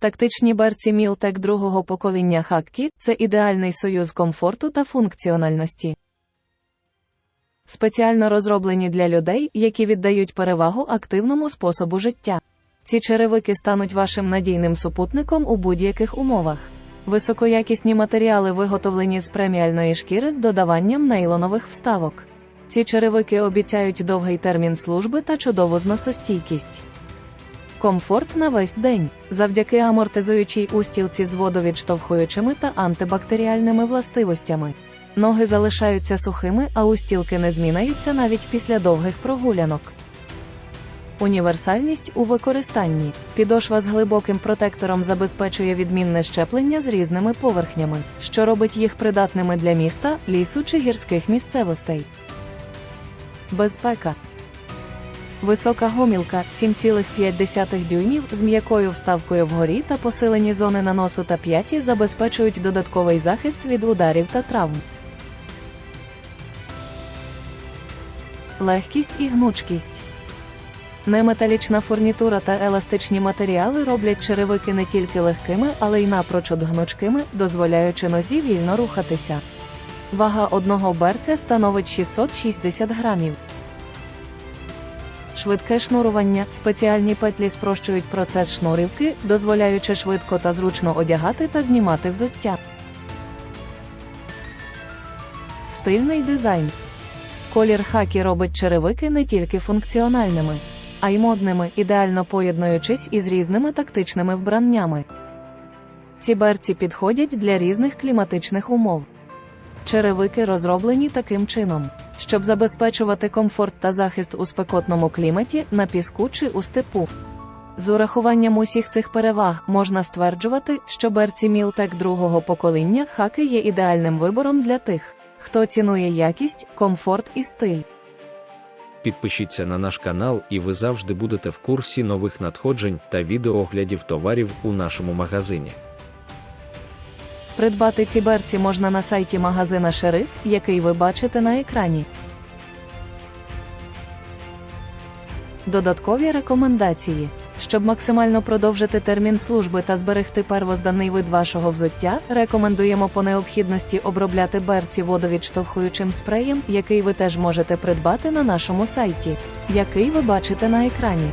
Тактичні берці Мілтек другого покоління Хаккі це ідеальний союз комфорту та функціональності. Спеціально розроблені для людей, які віддають перевагу активному способу життя. Ці черевики стануть вашим надійним супутником у будь-яких умовах. Високоякісні матеріали виготовлені з преміальної шкіри з додаванням нейлонових вставок. Ці черевики обіцяють довгий термін служби та чудову зносостійкість. Комфорт на весь день завдяки амортизуючій устілці з водовідштовхуючими та антибактеріальними властивостями. Ноги залишаються сухими, а устілки не змінаються навіть після довгих прогулянок. Універсальність у використанні. Підошва з глибоким протектором забезпечує відмінне щеплення з різними поверхнями, що робить їх придатними для міста, лісу чи гірських місцевостей. Безпека. Висока гомілка 7,5 дюймів з м'якою вставкою вгорі та посилені зони наносу та п'яті забезпечують додатковий захист від ударів та травм. Легкість і гнучкість. Неметалічна фурнітура та еластичні матеріали роблять черевики не тільки легкими, але й напрочуд гнучкими, дозволяючи нозі вільно рухатися. Вага одного берця становить 660 грамів. Швидке шнурування. Спеціальні петлі спрощують процес шнурівки, дозволяючи швидко та зручно одягати та знімати взуття. Стильний дизайн. Колір хакі робить черевики не тільки функціональними, а й модними, ідеально поєднуючись із різними тактичними вбраннями. Ці берці підходять для різних кліматичних умов. Черевики розроблені таким чином, щоб забезпечувати комфорт та захист у спекотному кліматі, на піску чи у степу. З урахуванням усіх цих переваг можна стверджувати, що берці Мілтек другого покоління хаки є ідеальним вибором для тих, хто цінує якість, комфорт і стиль. Підпишіться на наш канал, і ви завжди будете в курсі нових надходжень та відеооглядів товарів у нашому магазині. Придбати ці берці можна на сайті магазина Шериф, який ви бачите на екрані. Додаткові рекомендації. Щоб максимально продовжити термін служби та зберегти первозданний вид вашого взуття, рекомендуємо по необхідності обробляти берці водовідштовхуючим спреєм, який ви теж можете придбати на нашому сайті, який ви бачите на екрані.